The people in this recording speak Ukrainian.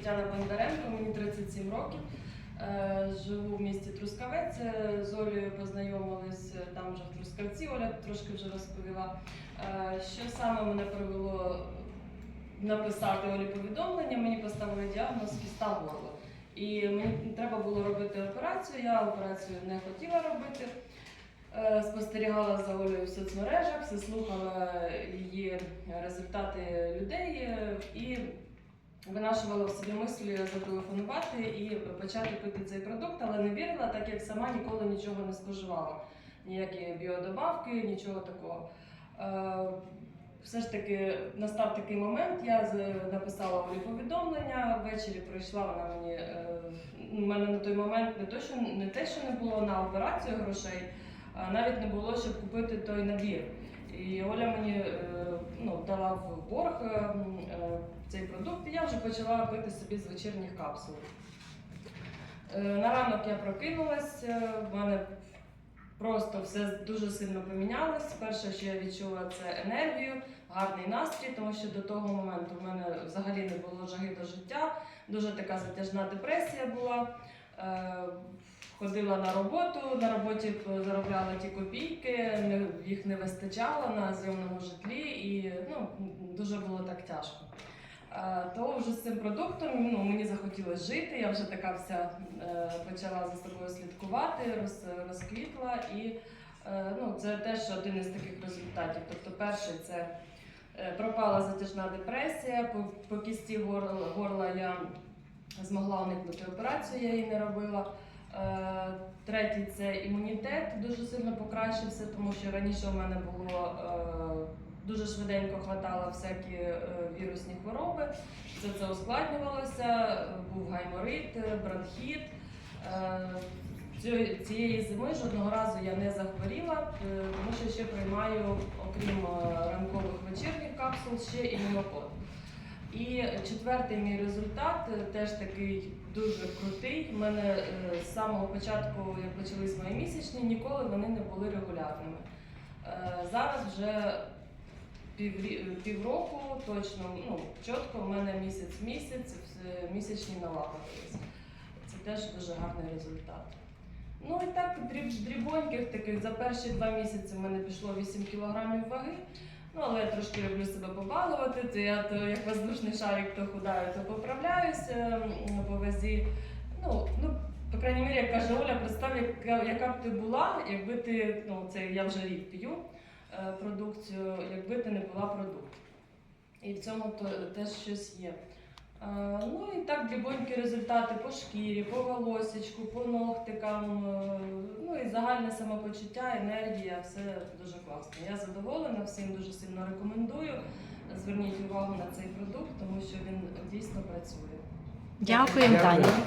Тетяна Бондаренко, мені 37 років. Е, Живу в місті Трускавець. Е, З Олею познайомились е, там вже в Трускавці. Оля трошки вже розповіла. Що саме мене привело написати Олі повідомлення? Мені поставили діагноз кіста горла. І мені треба було робити операцію. Я операцію не хотіла робити. Спостерігала за Олею в соцмережах, слухала її результати людей і винашувала в собі мислі зателефонувати і почати пити цей продукт, але не вірила, так як сама ніколи нічого не споживала. Ніякі біодобавки, нічого такого. Е, Все ж таки настав такий момент, я написала Олі повідомлення, ввечері прийшла вона мені. е, У мене на той момент не то, що не те, що не було на операцію грошей, а навіть не було, щоб купити той набір. І Оля мені е, ну, дала в борг цей продукт, і я вже почала пити собі з вечірніх капсул. Е, На ранок я прокинулась, е, в мене просто все дуже сильно помінялось. Перше, що я відчула, це енергію, гарний настрій, тому що до того моменту в мене взагалі не було жаги до життя, дуже така затяжна депресія була. Е, Ходила на роботу, на роботі заробляла ті копійки, їх не вистачало на зйомному житлі, і ну, дуже було так тяжко. Е, То вже з цим продуктом ну, мені захотілося жити. Я вже така вся е, почала за собою слідкувати, роз, розквітла. І е, ну, це теж один із таких результатів. Тобто, перший це пропала затяжна депресія, по, по кісті горла, горла я змогла уникнути операцію, я її не робила. Третій це імунітет дуже сильно покращився, тому що раніше у мене було дуже швиденько хватало всякі е, вірусні хвороби. Все це ускладнювалося, був гайморит, бронхіт. Е, цієї- зими жодного разу я не захворіла, е, тому що ще приймаю, окрім е, ранкових вечірніх капсул, ще і імунокод. І четвертий мій результат теж такий дуже крутий. У мене з самого початку, як почались мої місячні, ніколи вони не були регулярними. Зараз вже півроку точно, ну, чітко в мене місяць-місяць, місячні налагодились. Це теж дуже гарний результат. Ну і так, дріб, дрібоньких таких за перші два місяці в мене пішло 8 кілограмів ваги. Ну, але я трошки люблю себе побалувати. То я то як воздушний шарик, то худаю, то поправляюся по вазі. Ну, ну, по крайній мірі, як каже Оля, представ, яка, яка б ти була, якби ти, ну це я вже рік п'ю е, продукцію, якби ти не була продукт. І в цьому то, теж щось є. Е, Ну і так дрібонькі результати по шкірі, по волосічку, по ногтикам, е, ну і загальне самопочуття, енергія, все дуже класно. Я задоволена, всім дуже сильно рекомендую. Зверніть увагу на цей продукт, тому що він дійсно працює. Дякуємо, Дякую. Таня.